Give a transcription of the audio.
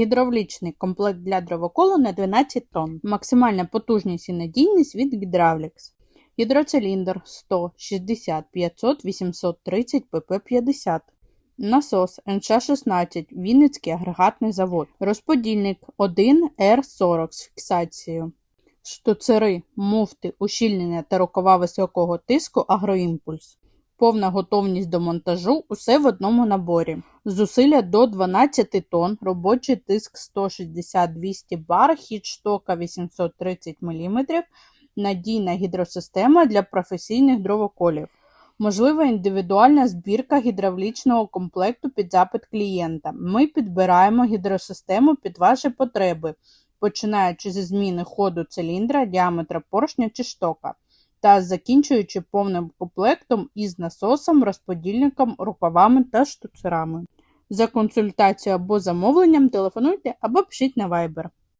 Гідравлічний комплект для дровоколу на 12 тонн. Максимальна потужність і надійність від Гідравлікс. Гідроциліндр 100, 60, 500, 830 pp50. Насос НШ-16, Вінницький агрегатний завод. Розподільник 1Р40 з фіксацією. Штуцери, муфти, ущільнення та рукава високого тиску Агроімпульс. Повна готовність до монтажу усе в одному наборі. Зусилля до 12 тонн, робочий тиск 160-200 бар, хід штока 830 мм, надійна гідросистема для професійних дровоколів. Можлива індивідуальна збірка гідравлічного комплекту під запит клієнта. Ми підбираємо гідросистему під ваші потреби, починаючи зі зміни ходу циліндра, діаметра поршня чи штока та закінчуючи повним комплектом із насосом, розподільником, рукавами та штуцерами. За консультацією або замовленням телефонуйте або пишіть на Viber.